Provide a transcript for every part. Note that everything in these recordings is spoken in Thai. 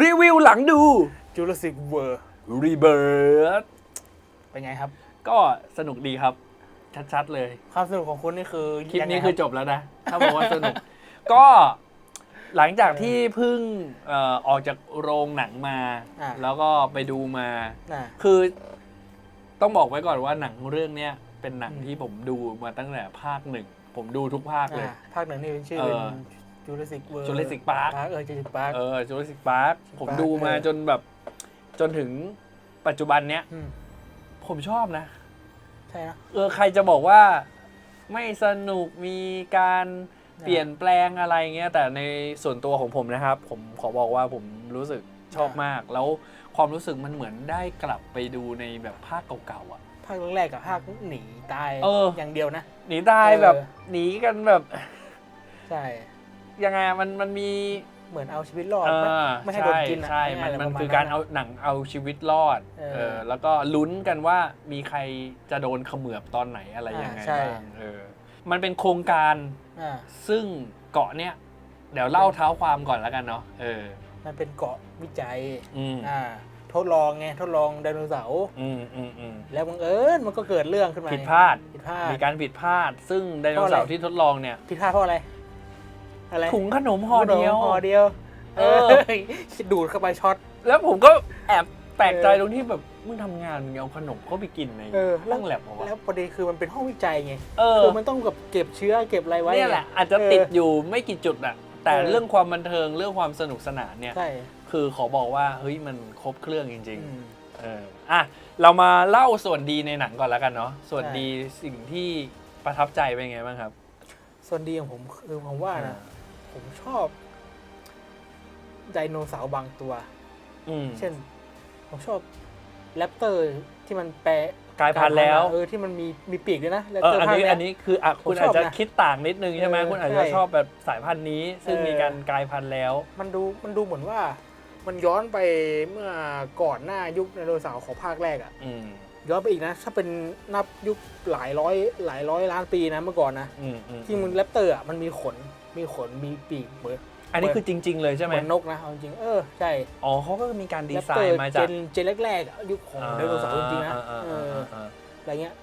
รีวิวหลังดูจูราสสิกเวิร์รีเบิร์ดเป็นไงครับ ก็สนุกดีครับ ชัดๆเลย ความสนุกของคุณนี่คือคลิปยังไงนี้รับคือจบแล้วนะ ถ้าบอกว่าสนุก ก็หลังจากที่เพิ่งเอ่อออกจากโรงหนังมาอ่าแล้วก็ไปดูมาอ่าคือต้องบอกไว้ก่อนว่าหนังเรื่องเนี้ยเป็นหนังอืมที่ผมดูมาตั้งแต่ภาคหนึ่ง ผมดูทุกภาคเลยอ่าภาคหนึ่งนี่เป็นชื่อเอเป็นอ จูราสสิกเวิร์ Jurassic Park เออจูราสสิกพาร์ค เออจูราสสิกพาร์คผม Park ดูมาเออ จนแบบ จนถึงปัจจุบันเนี้ยมผมชอบนะ ใช่นะ เออใครจะบอกว่าไม่สนุกมีการเปลี่ยนแปลงอะไรเงี้ย แต่ในส่วนตัวของผมนะครับ ผมขอบอกว่าผมรู้สึกชอบมาก แล้วความรู้สึกมันเหมือนได้กลับไปดูในแบบภาคเก่าๆอะ ภาคแรกกับภาคหนีตายเอออ ย่างเดียวนะ หนีตายเออแบบหนีกันแบบ ใช่ ยังไงอะมันมันมีเหมือนเอาชีวิตรอด เอไม่อไม่ให้โดนกินอะใช่ใช่มันง่ายๆมันประาณคือการะเอาหนังเอาชีวิตรอดเออเออแล้วก็ลุ้นกันว่ามีใครจะโดนเขมือบตอนไหนอะไรอ่ายังไงใช่ บ้างเออมันเป็นโครงการอ่าซึ่งเกาะเนี้ยเดี๋ยวเล่าเท้าความก่อนแล้วกันเนาะเออ มันเป็นเกาะวิจัยอืมอ่าทดลองไงทดลองไดโนเสาร์อืมอืมอืมแล้วบังเอิญมันก็เกิดเรื่องขึ้นมาผิดพลาด ผิดพลาด มีการผิดพลาด ซึ่งไดโนเพราะเสาอะไรร์ที่ทดลองเนี่ย ผิดพลาดเพราะอะไร อะไรถุงขนมห่อเดียวห่อเดียว เออ ดูดเข้าไปช็อต แล้วผมก็แอบแปลกใจเออตรงที่แบบมึงทำงานมึงเอาขนมเข้าไปกินในเออห้องแลบเหรอวะแล้วประเด็นคือมันเป็นห้องวิจัยไงเออคือมันต้องกับเก็บเชื้อเก็บอะไรไว้เนี่ยแหละไงอาจจะเออติดอยู่ไม่กี่จุดอะแต่เออเรื่องความบันเทิงเรื่องความสนุกสนานเนี่ยใช่คือขอบอกว่าเฮ้ยมันครบเครื่องจริงอืมๆเอออะเรามาเล่าส่วนดีในหนังก่อนแล้วกันเนาะส่วนใช่ดีสิ่งที่ประทับใจเป็นไงบ้างครับ ส่วนดีของผมคือผมว่านะ ผมชอบไดโนเสาร์บางตัว อืม เช่น ผมชอบแรปเตอร์ที่มันแปลกลายพันธุ์แล้ว เออที่มันมีมีปีกด้วยนะแรปเอเตออร์อันภาคนี้เนี้อัยนนี้คืออะคุณผมชอาจอบจะนะคิดต่างนิดนึงใช่ไหมเออคุณอาจจะใช่ชอบแบบสายพันธุ์นี้ ซึ่งเออ มีการกลายพันธุ์แล้ว มันดูมันดูเหมือนว่า มันย้อนไปเมื่อก่อนหน้ายุคไดโนเสาร์ของภาคแรกอะอืมย้อนไปอีกนะ ถ้าเป็นนับยุคหลายร้อยหลายร้อยล้านปีนะเมื่อก่อนนะอืมอืมที่มันแรปเตอร์อะมันมีขน มีขนมีปีกเหมือนอันนี้คือจริง ๆ เลยใช่ไหมเหมือนนกนะเอาจริงเออใช่อ๋อเขาก็มีการดีแรปไซเตอร์น์มาเจจากนเจนแรกๆอะยุคของไดโนเสาร์จริงๆนะอ่าเออ่าออ่าอ่าอะไรเงี้ย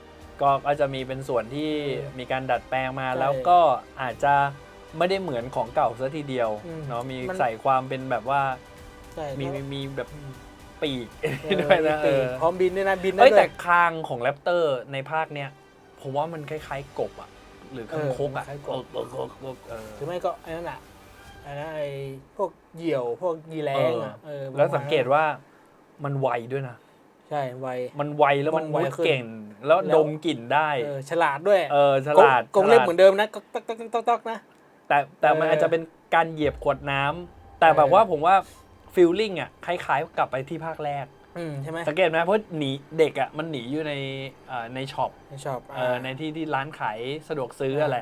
ก็ก็จะมีเป็นส่วนที่เออมีการดัดแปลงมาใช่แล้วก็อาจจะไม่ได้เหมือนของเก่าซะทีเดียวอืมเนาะมีมันใส่ความเป็นแบบว่าใช่มีแล้วมีมีแบบปีกเออด้วยนะมีเอปีกอพร้อมบินด้วยนะบินได้เอ้ยด้วแต่ยคางของแรปเตอร์ในภาคเนี้ยผมว่ามันคล้ายๆกบอะ หรือคางคกอะเออคล้ายๆกบเออเออเออเออ หรือไม่ก็ไอ้นั่นอะไอ้นั่นไอ้พวกเหยี่ยวพวกยีแรงอะเออแล้วสังเกตว่ามันไวด้วยนะ ใช่ไว มันไวแล้วมันต้องไวมุดขึ้นเก่ง แล้วแล้ว ดมกลิ่นได้ เออฉลาดด้วยเออฉลาดกงเล็บฉลาดเหมือนเดิมนะก็ตักตักตักตักตักนะ แต่แต่มันเออออาจจะเป็นการเหยียบขวดน้ำแต่แบบเออ ว่าผมว่าฟีลลิ่งอะคล้ายๆกลับไปที่ภาคแรก อืมใช่ไหมสังเกตไหมเพราะหนีเด็กอะมันหนีอยู่ในเอ่อในช็อปไม่ชอบเออในที่ที่ร้านขายสะดวกซื้ออะไรา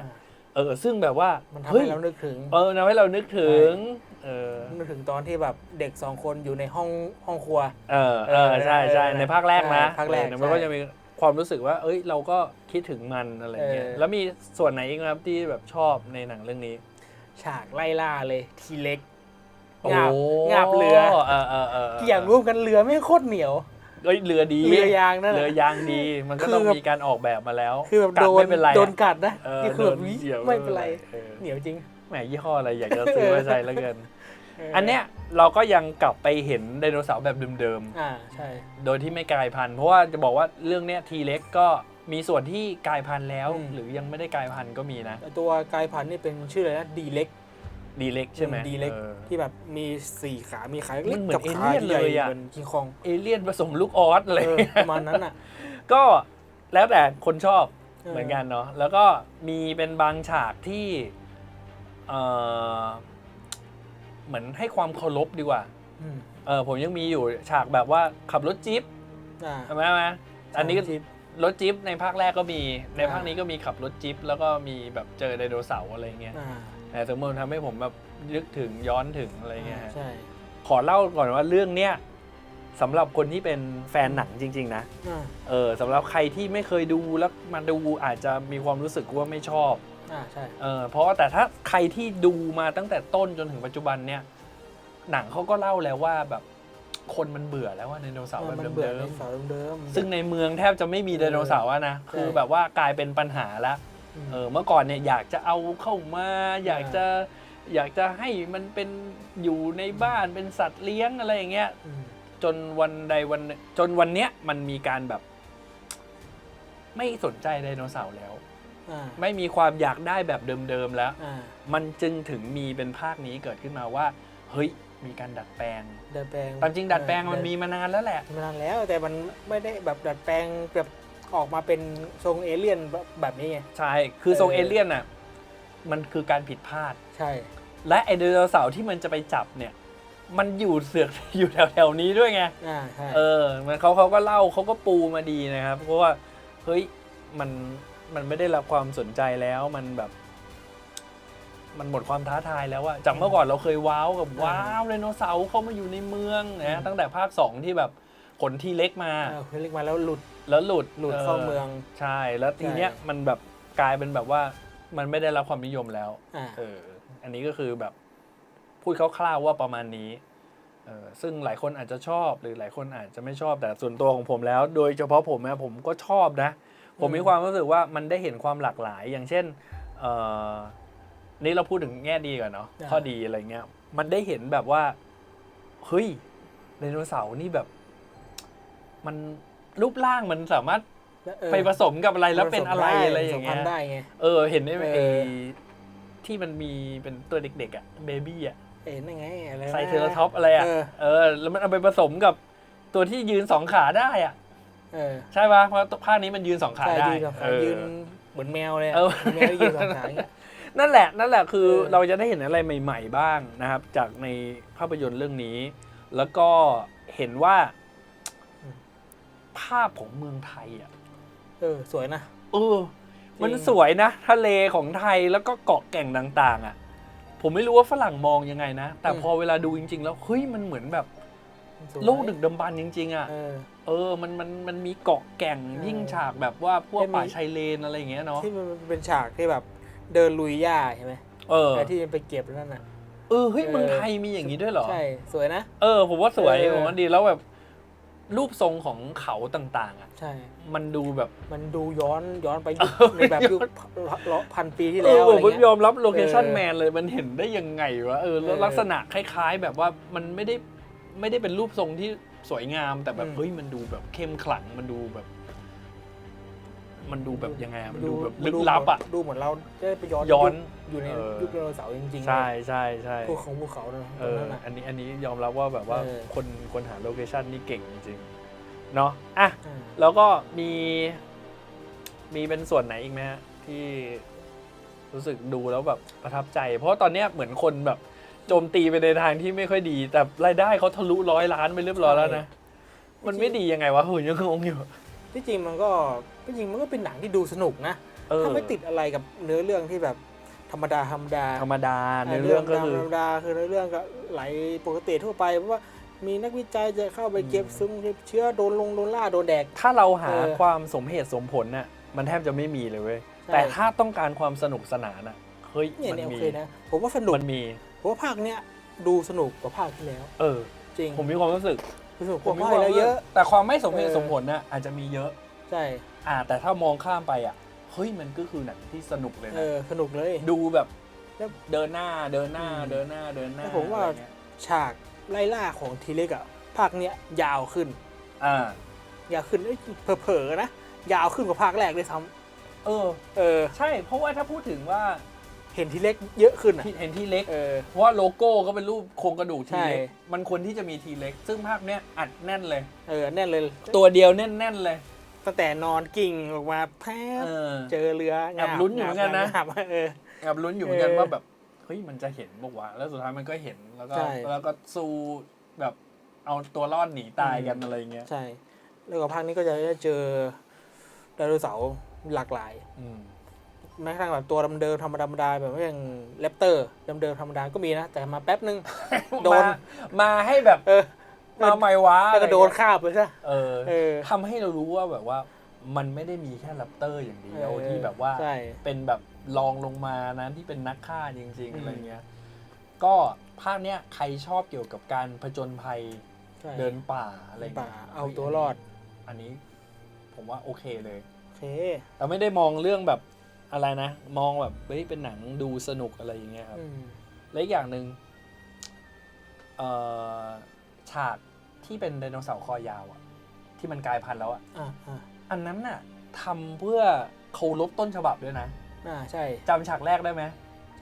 เออซึ่งแบบว่ามันทำเฮ้ยให้เรานึกถึง เออทำให้เรานึกถึงเออนึกถึงตอนที่แบบเด็กสองคนอยู่ในห้องห้องครัว เออเออใช่ใช่เออในภาคแรกนะใช่ภาคแรกเออมันก็ใช่จะมีความรู้สึกว่า เอ้ย เราก็คิดถึงมันอะไรเงี้ยเออแล้วมีส่วนไหนอีกไหมครับที่แบบชอบในหนังเรื่องนี้ ฉากไล่ล่าเลยทีเล็กโอ้ งาบงาบเรือเออเออเออเกี่ยงร่วมกันเรือไม่งโคตรเหนียวเอ้ยเรือดีเรือยางนั่นเรืแหอละยางดี มันก็ต้องคือแบบมีการออกแบบมาแล้ว คือแบบกัโดดนไม่เป็นไรโดนกัดนะเออนี่คือแบบโดนเกี่ยวไม่เป็นไรออเหนียวจริงแหมยี่ห้ออะไรอยากจะซื้อมาใช้แล้วเกินเอันเนี้ยเราก็ยังกลับไปเห็นไดโนเสาร์แบบเดิมอ่าใช่ๆโดยที่ไม่กลายพันธุ์เพราะว่าจะบอกว่าเรื่องเนี้ยทีเล็กก็มีส่วนที่กลายพันธุ์แล้ว หรือยังไม่ได้กลายพันธุ์ก็มีนะแต่ตัวกายพันธุ์นี่เป็นชื่ออะไรนะดีเล็ก ดีเล็กใช่ไหมดีเล็กออ ที่แบบมีสี่ขา มีขามัเล็กนเหมือนกับขาเอเลี่ยนใหญ่เลยอะ เหมือนคิงคองเอเลี่ยนผสมลูกออสอะไร เออประมาณนั้นอะ ก็แล้วแต่คนชอบเออ เหมือนกันเนาะแล้วก็มีเป็นบางฉากที่เออเหมือนให้ความเคารพดีกว่าอืมเออผมยังมีอยู่ฉากแบบว่าขับรถจี๊ปอ่าใช่ไหมไหมอันนี้ก็จิ๊บรถจี๊ปในภาคแรกก็มีในอ่า ภาคนี้ก็มีขับรถจี๊ปแล้วก็มีแบบเจอไดโนเสาร์อะไรเงี้ย อ่า แต่สมมติทำให้ผมแบบนึกถึงย้อนถึงอะไรเงี้ยฮะใช่ ขอเล่าก่อนว่าเรื่องเนี้ยสำหรับคนที่เป็นแฟนหนังจริง ๆ นะ อ่า เออสำหรับใครที่ไม่เคยดูแล้วมาดูอาจจะมีความรู้สึกว่าไม่ชอบ อ่า ใช่ เออเพราะว่าแต่ถ้าใครที่ดูมาตั้งแต่ต้นจนถึงปัจจุบันเนี่ย หนังเขาก็เล่าแล้วว่าแบบคนมันเบื่อแล้วว่าไดโนเสาร์แบบมันเบื่อเดิในมเสาเดิมๆๆซึ่งในเมืองแทบจะไม่มีไดโนเสาร์อะนะใช่คือแบบว่ากลายเป็นปัญหาแล้วม เออเมื่อก่อนเนี่ยอยากจะเอาเข้ามา อยากจะอยากจะให้มันเป็นอยู่ในบ้านเป็นสัตว์เลี้ยงอะไรอย่างเงี้ยมจนวันใดวันหนึ่งจนวันเนี้ยมันมีการแบบ ไม่สนใจไดโนเสาร์แล้วอ่าไม่มีความอยากได้แบบเดิมๆแล้วอ่ามันจึงถึงมีเป็นภาคนี้เกิดขึ้นมาว่า เฮ้ยมีการดัดแปลง ดัดแปลงตามจริงดัดแปลงมันมีมานานแล้วแหละ มานานแล้วแต่มันไม่ได้แบบดัดแปลงแบบ ออกมาเป็นทรงเอเลี่ยนแบบนี้ไง ใช่ คือทรงเออเอเลี่ยนอะ มันคือการผิดพลาด ใช่ และไอไดโนเสาร์ที่มันจะไปจับเนี่ย มันอยู่เสือกอยู่แถวๆนี้ด้วยไง อ่า ใช่ เออ มันเขาเขาก็เล่าเขาก็ปูมาดีนะครับ เพราะว่า เฮ้ย มัน มันไม่ได้รับความสนใจแล้ว มันแบบ มันหมดความท้าทายแล้วอะจากเมื่อก่อนเราเคยว้าวกับว้าวไดโนเสาร์เข้ามาอยู่ในเมืองนะ ตั้งแต่ภาคสองที่แบบขนที่เล็กมาเออเรียกมาแล้วหลุด แล้วหลุดหลุดเข้าเมือง ใช่ แล้วทีเนี้ยใช่มันแบบกลายเป็นแบบว่ามันไม่ได้รับความนิยมแล้วอ่า เอออันนี้ก็คือแบบพูดคร่าวๆว่าประมาณนี้เออซึ่งหลายคนอาจจะชอบหรือหลายคนอาจจะไม่ชอบแต่ส่วนตัวของผมแล้ว โดยเฉพาะผมนะผมก็ชอบนะ ผมมีความรู้สึกว่ามันได้เห็นความหลากหลาย อย่างเช่นเออนี่เราพูดถึงแง่ดีก่อนเนาะอ่า ข้อดีอะไรเงี้ย มันได้เห็นแบบว่าเฮ้ยไดโนเสาร์นี่แบบ มัน รูปร่างมันสามารถแล้วเออไปผสมกับอะไรแล้วเป็นอะไรผสมด้อะไรอย่างผเงี้สมพันย ธุ์ได้ไง เออ เห็นได้ไหมเออไอ้ที่มันมีเป็นตัวเด็กๆอะเบบี้อะเห็นยังไงอะไรไซเทอร์ท็อปอะไรอะเออ เออ แล้วมันเอาไปผสมกับตัวที่ยืนสองขาได้อะ เออใช่ปะเพราะภาคนี้มันยืนสองขาใช่ได้ยืนสองขาเออ ยืนเหมือนแมวเลยอะเออ แมวที่ยืนสองขาอย่างเงี้ย นั่นแหละ นั่นแหละคือเออ เราจะได้เห็นอะไรใหม่ ๆ บ้างนะครับ จากในภาพยนตร์เรื่องนี้ แล้วก็เห็นว่า ภาพของเมืองไทยอะเออ สวยนะ เออ มันจริงสวยนะ ทะเลของไทยแล้วก็เกาะแก่งต่างๆ อะ ผมไม่รู้ว่าฝรั่งมองยังไงนะ แต่พอเวลาดูจริง ๆ แล้วเฮ้ยมันเหมือนแบบสวยโลกดึกดำบรรพ์จริง ๆ อะเออเออ มัน มัน มันมีเกาะแก่งเออยิ่งฉากแบบว่าพวกให้มีป่าชายเลนอะไรอย่างเงี้ยเนาะ ที่มันเป็นฉากที่แบบเดินลุยหญ้าใช่ไหมเออแต่ที่ไปเก็บนั่นน่ะ เออ เฮ้ยเออเมืองไทยมีอย่างนี้ด้วยเหรอ ใช่ สวยนะ เออ ผมว่าสวยเออผมว่าดี แล้วแบบ รูปทรงของเขาต่างๆอะใช่ มันดูแบบมันดูย้อนย้อนไปยุคเออในแบบยุคพันปีที่เอแล้อวผอะไรมก็เงี้ย ยอมรับโลเคชั่นเออ แมนเลยมันเห็นได้ยังไงวะเออแล้วเออลักษณะคล้าย ๆ แบบว่ามันไม่ได้ไม่ได้เป็นรูปทรงที่สวยงามแต่แบบอืมเฮ้ยมันดูแบบเข้มขลังมันดูแบบ มันดูแบบยังไงอะมันดูแบบลึกลับอะ ดูเหมือนเราได้ไปย้อนย้อนอยู่ในเออ ยุคไดโนเสาร์จริงๆใช่ใช่ใช่พวกของภูเขานะเอตรงอนั้นน่ะ อันนี้อันนี้ยอมรับว่าแบบว่าเออ คนคนหาโลเคชั่นนี่เก่งจริงๆเนาะอะอ่าแล้วก็มีมีเป็นส่วนไหนอีกไหมฮะที่รู้สึกดูแล้วแบบประทับใจ เพราะว่าตอนเนี้ยเหมือนคนแบบโจมตีไปในทางที่ไม่ค่อยดี แต่รายได้เขาทะลุร้อยล้านไปเรียบร้อยแล้วนะ มันไม่ดียังไงวะผมยังงงอยู่ ที่จริงมันก็ ที่จริงมันก็เป็นหนังที่ดูสนุกนะเออถ้าไม่ติดอะไรกับเนื้อเรื่องที่แบบธรรมดาธรรมดาธรรมดาในเรื่องก็คือธรรมดาคือเนื้อเรื่องก็ไหลปกติทั่วไปเพราะว่ามีนักวิจัยจะเข้าไปเก็บซุ้มเก็บเชื้อโดนลงโดนล่าโดนแดก ถ้าเราหาเออความสมเหตุสมผลน่ะมันแทบจะไม่มีเลยเว้ยใช่แต่ถ้าต้องการความสนุกสนานอะเฮ้ยเนี่ยมันเนี่ยโอมีเคนะผมว่าสนุกมันมีผมว่าภาคเนี้ยดูสนุกกว่าภาคที่แล้ว เออ จริงผมมีความรู้สึกสนุกกผมว่ามีภาคความที่แล้วรู้เยสึกอะ แต่ความไม่สมเหตุเออสมผลน่ะอาจจะมีเยอะ ใช่อ่าแต่ถ้ามองข้ามไปอะเฮ้ยมันก็คือหนังที่สนุกเลยเอนะ อสนุกเลย ดูแบบแล้วเดินหน้าเดินหน้าอืมเดินหน้าเดินหน้าแล้วผมว่า อะไรเงี้ยฉากไล่ล่าของทีเล็กอะภาคเนี้ยยาวขึ้น อ่า ยาวขึ้นเอ้ยเผลอๆนะ ยาวขึ้นกว่าภาคแรกด้วยซ้เออำเออ ใช่ เพราะว่าถ้าพูดถึงว่าเห็นทีเล็กเยอะขึ้นอะที่เห็นที่เล็ก เออ เพราะว่าโลโก้ก็เป็นรูปโครงกระดูกทีเล็ก ใช่ มันควรที่จะมีทีเล็ก ซึ่งภาคเนี้ยอัดแน่นเลย เออแน่นเลยตัวเดียวแน่นๆเลย ตั้งแต่นอนกิ่งออกมาแพบเออ เจอเรือแอบลุ้นอยู่เหมือนกันนะงาบเออ แอบลุ้นอยู่เหมือนกันเออว่าแบบเฮ้ยมันจะเห็นบอกว่าวะแล้วสุดท้ายมันก็เห็นแล้วก็ใช่ แล้วก็สู้แบบเอาตัวรอดหนีตายกันอะไรเงี้ยใช่ แล้วก็ภาคนี้ก็จะได้เจอไดโนเสาร์หลากหลาย อืมแม้กระทั่งแบบตัวดำเดิมธรรมดาธรรมดาแบบว่าอย่างแรปเตอร์ดำเดิมธรรมดาก็มีนะ แต่มาแป๊บนึง โดน มามาให้แบบเออ มาใหม่วะแล้วก็โดนอะไรเงี้ยคาบไปซะ เออเออทำให้เรารู้ว่าแบบว่ามันไม่ได้มีแค่แรปเตอร์อย่างเดียวเออที่แบบว่า ใช่เป็นแบบลองลงมานะที่เป็นนักฆ่าจริง อืๆม อะไรเงี้ย ก็ภาคเนี้ยใครชอบเกี่ยวกับการผจญภัยใช่เดินป่าอะไรในงี้ยป่าเอาตัวรอดอันนี้ ผมว่าโอเคเลย โอเคแต่ไม่ได้มองเรื่องแบบอะไรนะ มองแบบเฮ้ยเป็นหนังดูสนุกอะไรอย่างเงี้ยครับ อืมและอีกอย่างหนึ่งเอ่อ ฉากที่เป็นไดโนเสาร์คอยาวอะที่มันกลายพันธุ์แล้วอะอ่าอ่าอันนั้นน่ะทำเพื่อเคารพต้นฉบับด้วยนะอ่าใช่จำฉากแรกได้ไหม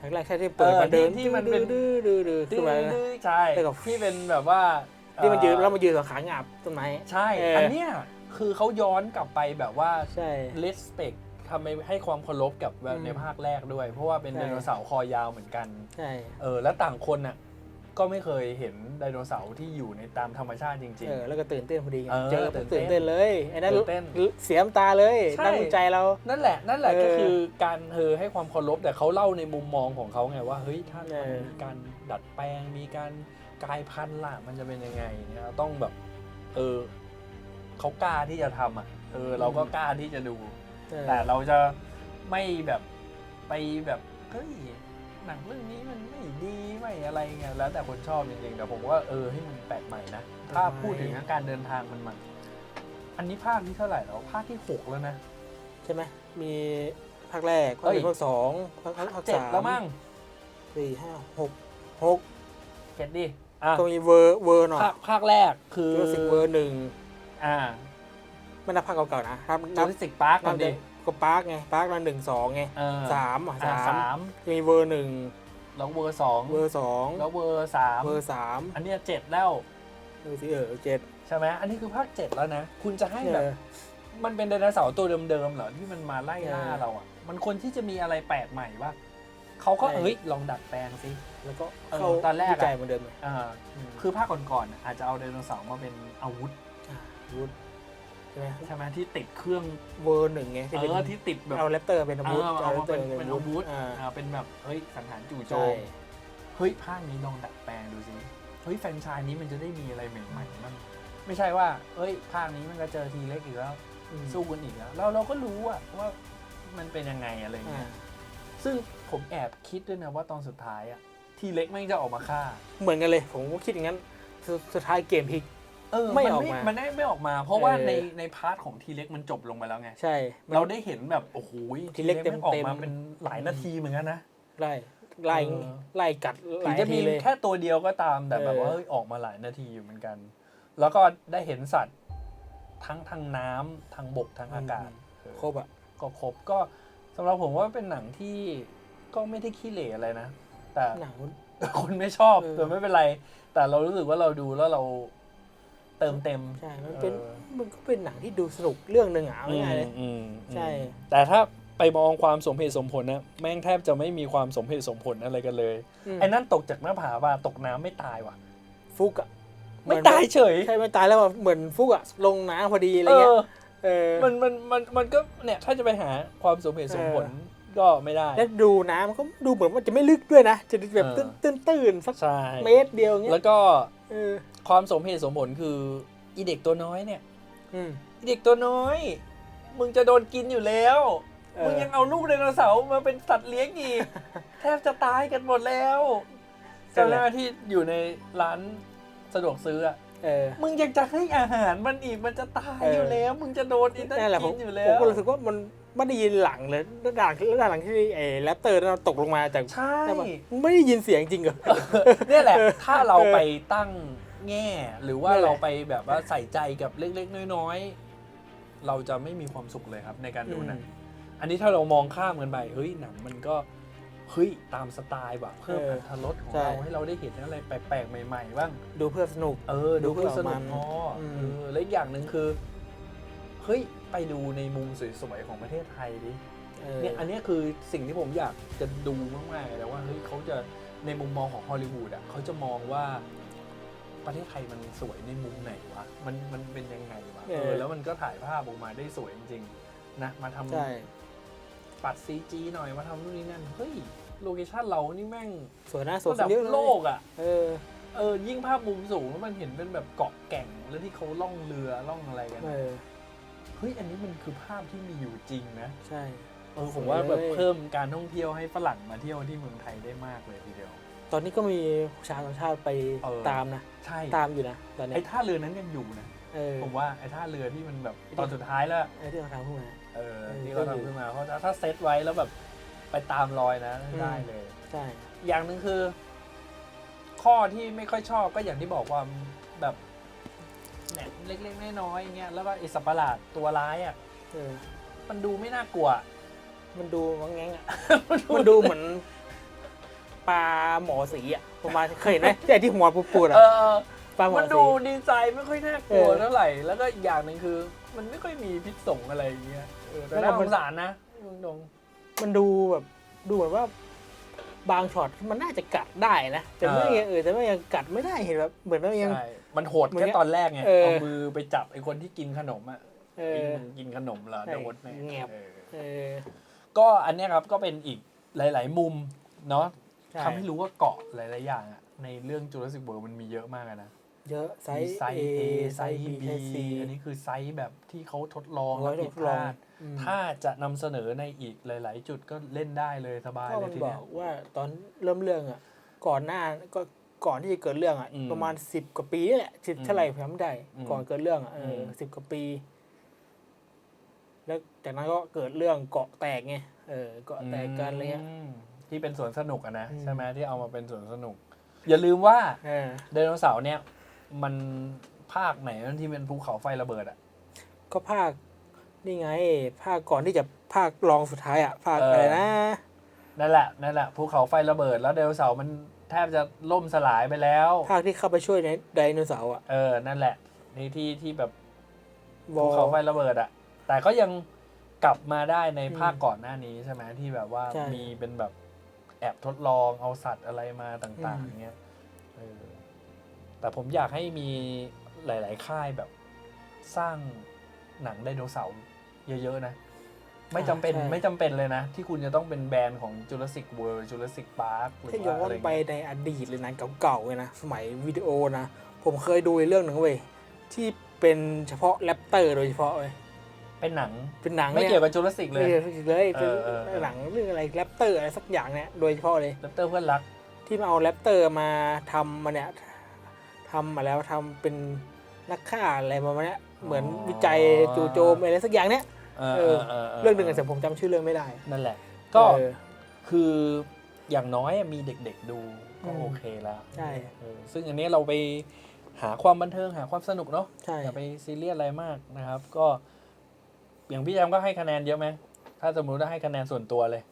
ฉากแรกแค่ที่เปิดเออมาเดินที่ที่มันเป็น ดื้อดื้อดื้อดื้อขึ้นมานะดื้อๆใช่แล้วก็ ที่เป็นแบบว่าที่มันยืนเอ่อแล้วมันยืนกับขาหงาบต้นไม้ ใช่ เอออั อันเนี้ยคือเขาย้อนกลับไปแบบว่า ใช่ respect ทำให้ให้ความเคารพกับแบบอืมในภาคแรกด้วย เพราะว่าเป็นใช่ ไดโนเสาร์คอยาวเหมือนกัน ใช่ เออ แล้วต่างคนน่ะ ก็ไม่เคยเห็นไดโนเสาร์ที่อยู่ในตามธรรมชาติจริง เออแล้วก็ตื่นเต้นพอดีไงเออเจอตื่ปุ๊บนเต้นตื่นเต้นเลยไอ้นั่นตื่นเต้นเสียมตาเลยใช่ นั่งกุญใจเรา ๆ นั่นแหละ นั่นแหละเออก็คือการเธอให้ความเคารพแต่เขาเล่าในมุมมองของเขาไงว่าเฮ้ยถ้าเออมันมีการดัดแปลงมีการกลายพันธุ์ล่ะมันจะเป็นยังไงเนี่ยต้องแบบ เออเขากล้าที่จะทำอะเออเราก็กล้าที่จะดู เออแต่เราจะไม่แบบไปแบบเฮ้ย หนังเรื่องนี้มันไม่ดีไม่อะไรเงี้ยแล้วแต่คนชอบจริงๆแต่ผมว่าเออให้มันแปลกใหม่นะถ้าพูดถึงการเดินทางมันมัน อันนี้ภาคที่เท่าไหร่แล้วภาคที่หกแล้วนะใช่ไหมมีภาคแรกภาคเอ้หยนึ่งภาคสองภาคภาคภาคเจ็ดสามแล้วมั้งสี่ห้าหกหกเจ็ดดิอะตรงนี้เวอร์เวอร์หน่อยภาคภาคแรกคือจูราสสิกเวอร์หนึ่งอ่าไม่นับภาคเก่าๆนะครับจูนับราสสิกพาร์คก่นัอบนดิก็ ปาร์กไงปาร์กละหนึ่งสองไงเออสามอะอ่าสามสามมีเวอร์หนึ่งแล้วเวอร์สองเวอร์สองแล้วเวอร์สามเวอร์สามอันเนี้ยเจ็ดแล้วเวอร์สี่เออเจ็ดใช่ไหมอันนี้คือภาคเจ็ดแล้วนะ คุณจะให้แบบ เออ มันเป็นไดโนเสาร์ตัวเดิมๆเหรอที่มันมาไล่ล่าเออเราอะ มันควรที่จะมีอะไรแปลกใหม่ว่าเขาก็ใช่ เอ้ยลองดัดแปลงสิ แล้วก็เออเข้าตอนแรกอะ วิจัยเหมือนเดิมเลยอ่าคือภาคก่อนๆอะอาจจะเอาไดโนเสาร์มาเป็นอาวุธาวุธใช่ไหมใช่ไหมที่ติดเครื่องเวอร์หนึ่งไงเอที่เป็นอที่ติดแบบเอาแรปเตอร์เป็นอาเอวุธอเอาแรมาปเตอเป็นร์เป็นอาวุธอ่าอ่าเป็นแบบเฮ้ยสังหารจู่โจใช่มเฮ้ยภาคนี้ลองดัดแปลงดูสิเฮ้ยแฟรนไชายนี้มันจะได้มีอะไรใหม่ๆมันไม่ใช่ว่าเอ้ยภาคนี้มันก็เจอทีเล็กอีกแล้วอืมสู้กันอีกแล้วเราเราก็รู้อะว่ามันเป็นยังไงอะไรอ่าเงี้ยซึ่งผมแอบคิดด้วยนะว่าตอนสุดท้ายอะทีเล็กแม่งจะออกมาฆ่า เหมือนกันเลย ผมก็คิดอย่างนั้นสุดสุดท้ายเกมพลิกเออไม่นออกมานได้ไม่ออกมา เพราะว่าเออ ในในพาร์ทของทีเล็กมันจบลงไปแล้วไง ใช่ เราได้เห็นแบบโอ้โหทีเล็กแม่งออกมาเต็มๆเป็นหลายนาทีเหมือนกันนะ ไล่ไล่เออ ไล่กัดหถึลางยจะนามีทีเลย แค่ตัวเดียวก็ตามแต่แบบเออว่าเฮ้ยออกมาหลายนาทีอยู่เหมือนกัน แล้วก็ได้เห็นสัตว์ทั้งทางน้ำทางบกทางอากาศเออครบอะ ก็ครบก็สำหรับผมว่าเป็นหนังที่ก็ไม่ได้ขี้เหร่อะไรนะ แต่ หนังคุณไม่ชอบเออ แต่ไม่เป็นไร แต่เรารู้สึกว่าเราดูแล้วเรา เติมเต็ม ใช่มันเป็นเออ มันก็เป็นหนังที่ดูสนุกเรื่องหนึ่งอะเอาง่ายๆเลยอืมใช่ แต่ถ้าไปมองความสมเหตุสมผลนะแม่งแทบจะไม่มีความสมเหตุสมผลอะไรกันเลย มไอ้นั่นตกจากหน้าผาป่ะตกน้ำไม่ตายว่ะ ฟุกอะไม่ตายเฉยใช่ไม่ตายแล้วอะเหมือนฟุกอะลงน้ำพอดีอะไรเอเงี้อยเออมันมันมันมันก็เนี่ยถ้าจะไปหาความสมเหตุสมผลก็ไม่ได้ แล้วดูน้ำก็ดูเหมือนว่าจะไม่ลึกด้วยนะ จะแบบเออ ตื้นตื้นๆสักใช่เมตรเดียวเงี้ยแล้วก็เออ ความสมเหตุสมผลคืออีเด็กตัวน้อยเนี่ยอืม อีเด็กตัวน้อย มึงจะโดนกินอยู่แล้ว เออ มึงยังเอาลูกไดโนเสาร์มาเป็นสัตว์เลี้ยงอีก แทบจะตายกันหมดแล้วเจ้าหน้าที่อยู่ในร้านสะดวกซื้ออะเออ มึงยังจะให้อาหารมันอีกมันจะตายเออออ ยู่แล้ว มึงจะโดนอีนั่นนั่นแหละผกิมนอยู่แล้ผมว ก็รู้สึกว่ามันไม่ได้ยินหลังเลยด้านหลังด้านหลังที่ไอ้แรปเตอร์นั่นตกลงมาจากใช่แต่ว่ามันไม่ได้ยินเสียงจริงเหรอ เนี่ยแหละเออถ้าเราไปตั้ง แง่ หรือว่านั่นแหละเราไปแบบว่าใส่ใจกับเล็กๆ น้อยๆ เราจะไม่มีความสุขเลยครับในการดูหนังอันนี้ถ้าเรามองข้ามกันไปเฮ้ยหนังมันก็เฮ้ยตามสไตล์แบบเพิ่มเอออรรถรสของใช่เราให้เราได้เห็นอะไรแปลกๆใหม่ๆบ้างดูเพื่อสนุก เออ ดูดูเพื่เพื่ออสนุมักนพออมเออและอีกอย่างหนึ่งคือเฮ้ยไปดูในมุมสวยๆของประเทศไทยดิเออเนี่ยอันเนี้ยคือสิ่งที่ผมอยากจะดูมากๆเลยนะว่าเฮ้ยเขาจะในมุมมองของฮอลลีวูดอะเขาจะมองว่า ประเทศไทยมันสวยในมุมไหนวะ มันมันเป็นยังไงวะเออ แล้วมันก็ถ่ายภาพออกมาได้สวยจริงๆ นะ มาทำใช่ ปัดซีจีหน่อย มาทำนู่นนี่นั่น เฮ้ย โลเคชั่นเรานี่แม่งสวยนะสวยระดับเยอะเลยโลกอะ เออเออ ยิ่งภาพมุมสูงแล้วมันเห็นเป็นแบบเกาะแก่ง แล้วที่เขาล่องเรือล่องอะไรกันเออะอเฮ้ย อันนี้มันคือภาพที่มีอยู่จริงนะ ใช่ เออผมสวยว่าแบบเลยเพิ่มการท่องเที่ยวให้ฝรั่งมาเที่ยวที่เมืองไทยได้มากเลยทีเดียว ตอนนี้ก็มีชาวต่างชาติไปเออ ตามนะ ใช่ตามอยู่นะ ตอนนี้ไอ้ท่าเรือนั้นยังอยู่นะ เออผมว่าไอ้ท่าเรือที่มันแบบตอนสุดท้ายแล้ว ไอ้ที่เราทำขึ้นมาเออเออที่เขาทำขึ้นมาเพราะถ้าเซตไว้แล้วแบบไปตามรอยนะอืม ได้เลย ใช่ อย่างหนึ่งคือ ข้อที่ไม่ค่อยชอบก็อย่างที่บอกว่าแบบเนี่ยเล็กๆน้อยๆอย่างเงี้ยแล้วก็ไอ้สัตว์ประหลาดตัวร้ายอะเออ มันดูไม่น่ากลัว มันดูมังแงงอะ มันดูเหมือน ปลาหมอสีอะประมาณเคยเห็นไหมที่ไอ้ที่หัวปูดๆเออะอปลาหมอมันสี ดูดีไซน์ไม่ค่อยน่ากลัวเออเท่าไหร่ แล้วก็อีกอย่างหนึ่งคือ มันไม่ค่อยมีพิษสงอะไรอย่างเงี้ยเออแต่แล้วน่ามัสนงสารนะตรงมันดูแบบดูเหมือนว่าบางช็อตมันน่าจะกัดได้นะแต่ไม่เออแต่ไม่ยังกัดไม่ได้เห็นแบบเหมือนว่าๆยัง ใช่มันโหดเหมือนแค่ตอนแรกไง เออ เอามือไปจับไอ้คนที่กินขนมอะเอไอ้อมึงกินขนมเหรอใช่โดนแน่แงบ เออ เออ ก็อันเนี้ยครับก็เป็นอีกหลาย ๆ มุมเนาะใช่ทำให้รู้ว่าเกาะหลาย ๆ อย่างอะในเรื่องจูราสสิกเวิร์มันมีเยอะมากอะนะเยอะไซมีส์ ไซส์ A เอไซไซส์ส์ B บีไซส์ C อันนี้คือไซส์แบบที่เขาทดลองร้และอยผิดทดพลองลาด อืม ถ้าจะนำเสนอในอีกหลาย ๆ จุดก็เล่นได้เลยสบายก็เลมัยนทีบอเนี้ยกว่าตอนเริ่มเรื่องอะ ก่อนหน้าก็ก่อนที่จะเกิดเรื่องอะ อืมประมาณสิบกว่าปีนี่แหละสิบอืมเท่าไหร่ผมจำไม่ได้ อืมก่อนเกิดเรื่องอะเออม สิบกว่าปี แล้วจากนั้นก็เกิดเรื่องเกาะแตกไงเออเกาะแตกกันอะไรเงี้ยม ที่เป็นสวนสนุกอะนะอืมใช่ไหมที่เอามาเป็นสวนสนุก อย่าลืมว่าเออไดโนเสาร์เนี่ยมันภาคไหนที่เป็นภูเขาไฟระเบิดอะ ก็ภาคนี่ไง ภาคก่อนที่จะภาครองสุดท้ายอะ ภาคเอออ อะไรนะ นั่นแหละนั่นแหละภูเขาไฟระเบิด แล้วไดโนเสาร์มันแทบจะล่มสลายไปแล้ว ภาคที่เข้าไปช่วยในไดโนเสาร์อะเออนั่นแหละนี่ที่ที่แบบวอภูเขาไฟระเบิดอะแต่ก็ยังกลับมาได้ในอืมภาคก่อนหน้านี้ใช่ไหมที่แบบว่าใช่ มีเป็นแบบ แอบทดลองเอาสัตว์อะไรมาต่างอืมๆอย่างเงี้ยเออแต่ผมอยากให้มีหลาย ๆ ค่ายแบบสร้างหนังไดโนเสาร์เยอะ ๆ นะ ไม่จำเป็นไม่จำเป็นเลยนะ ที่คุณจะต้องเป็นแบรนด์ของ Jurassic World Jurassic Park หรือถ้าย้ว่าออะนไรไปเงี้ยในอดีตเลยนะเก่าๆเลยนะ สมัยวิดีโอนะ ผมเคยดูเรื่องหนึ่งเว้ยที่เป็นเฉพาะแรปเตอร์โดยเฉพาะเว้ย เป็นหนังเป็นหนังไม่นี่เกี่ยวกับ Jurassic เลไม่ยเกี่ยวเลยเป็นเออเออเออ หนังเรื่องอะไรแรปเตอร์อะไรสักอย่างเนี่ยโดยเฉพาะเลยแรปเตอร์เพื่อนรัก ที่มาเอาแรปเตอร์มาทำมาเนี่ยทำมาแล้วทำเป็นนักฆ่าอะไรประมาณเนี้ยเหมือนวิจัยจู่โจมอะไรสักอย่างเนี้ย เออเอเอออเออเรื่องหนึ่งอะแต่ผมจำชื่อเรื่องไม่ได้นั่นแหละ ก็เออ คืออย่างน้อยมีเด็กๆดูก็อืมโอเคแล้วใช่ เออซึ่งอันนี้เราไปหาความบันเทิงหาความสนุกเนาะ ใช่ อย่าไปซีเรียสอะไรมากนะครับ ก็ อย่างพี่แจมก็ให้คะแนนเยอะไหมถ้าสมมติว่าให้คะแนนส่วนตัวเลย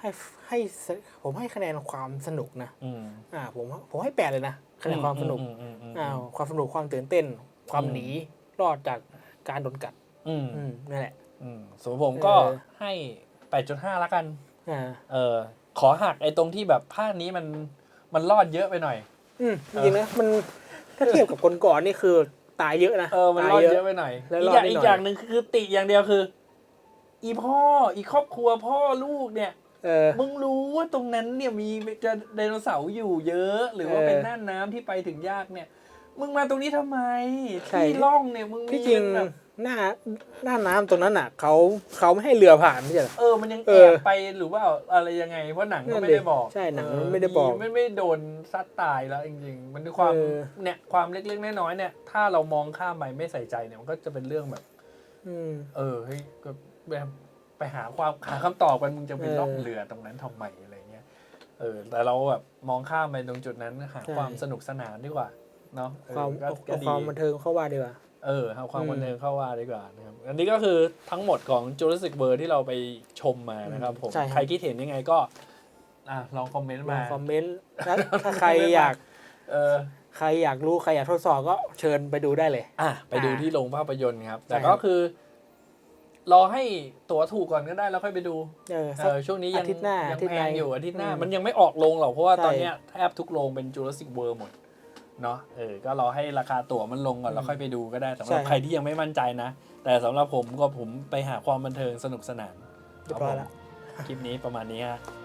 ให้ให้สผมให้คะแนนความสนุกนะอืมอ่าผมผมให้แปดเลยนะคะแนนความสนุกอืมอืมอืมอ้าวความสนุกความตื่นเต้น ความอืมหนีรอดจากการโดนกัด อืมอืมนั่นแหละ อืมส่วนผมก็เออ ให้แปดจุดห้าละกัน อ่าเออ ขอหักไอ้ตรงที่แบบภาคนี้มันมันรอดเยอะไปหน่อย อืมจริงๆนะมันถ้าเทียบกับคนก่อนนี่คือ ตายเยอะนะเออมันตายรอดเยเยอะอะไปหน่อยแล้วอีรกออดย่างนิดอีหน่อยกอย่างหนึ่งคือติอย่างเดียวคือ อีพ่ออีครอบครัวพ่อลูกเนี่ยเออมึงรู้ว่าตรงนั้นเนี่ยมีจะไดโนเสาร์อยู่เยอะ หรือว่าเออเป็นน่านน้ำที่ไปถึงยากเนี่ย มึงมาตรงนี้ทำไมใช่ที่ล่องเนี่ยมึงมีที่จริงแบบ หน้าหน้าน้ำตรงนั้นอะเขาเขาไม่ให้เรือผ่านไม่ใช่เหรอ เออ มันยังเอแออบไปหรือว่าอะไรยังไง เพราะหนังนั่ก็นไม่ดิได้บอกใช่หนังเไม่ได้บอกไม่ไม่โดนซัดตายแล้วจริงๆ มันคือความเออ เนี่ยความเล็กๆน้อยๆเนี่ย ถ้าเรามองข้ามไปไม่ใส่ใจเนี่ยมันก็จะเป็นเรื่องแบบ อืม เออเฮ้ยก็แบบไปหาความหาคำตอบกันมึงจะไปเออล่องเรือตรงนั้นทำไมอะไรเงี้ยเออ แต่เราแบบมองข้ามไปตรงจุดนั้นหาใช่ ความสนุกสนานดีกว่าเนาะเออความก็เอาก็เอาดี ความบันเทิงเข้าว่าดีกว่า เออเอาความอืมบันเทิงเข้าว่าดีกว่านะครับอันนี้ก็คือทั้งหมดของ Jurassic World ที่เราไปชมมานะครับผมใช่ครับ ใครคิดเห็นยังไงก็อะลองคอมเมนต์ลอมางคอมเมนต์ถ้าถ้าใครอยากเออใครอยากรู้ใครอยากทดสอบก็เชิญไปดูได้เลย อะไปดูอ่าที่โรงภาพยนตร์ครับ แต่ใช่ครับก็คือ รอให้ตั๋วถูกก่อนก็ได้แล้วค่อยไปดู เออเอสักอช่วงนี้ยังอาทิตย์หน้ายัอาทิตย์แพงในอยู่อาทิตย์หน้า อืมมันยังไม่ออกโรงหรอกเพราะว่าใช่ ตอนเนี้ยแทบทุกโรงเป็น Jurassic World หมด เนาะเออก็รอให้ราคาตั๋วมันลงก่อนแล้วค่อยไปดูก็ได้สำหรับใช่ใครที่ยังไม่มั่นใจนะ แต่สำหรับผมก็ผมไปหาความบันเทิงสนุกสนานเรียบร้อยแล้วคลิปนี้ประมาณนี้ฮะค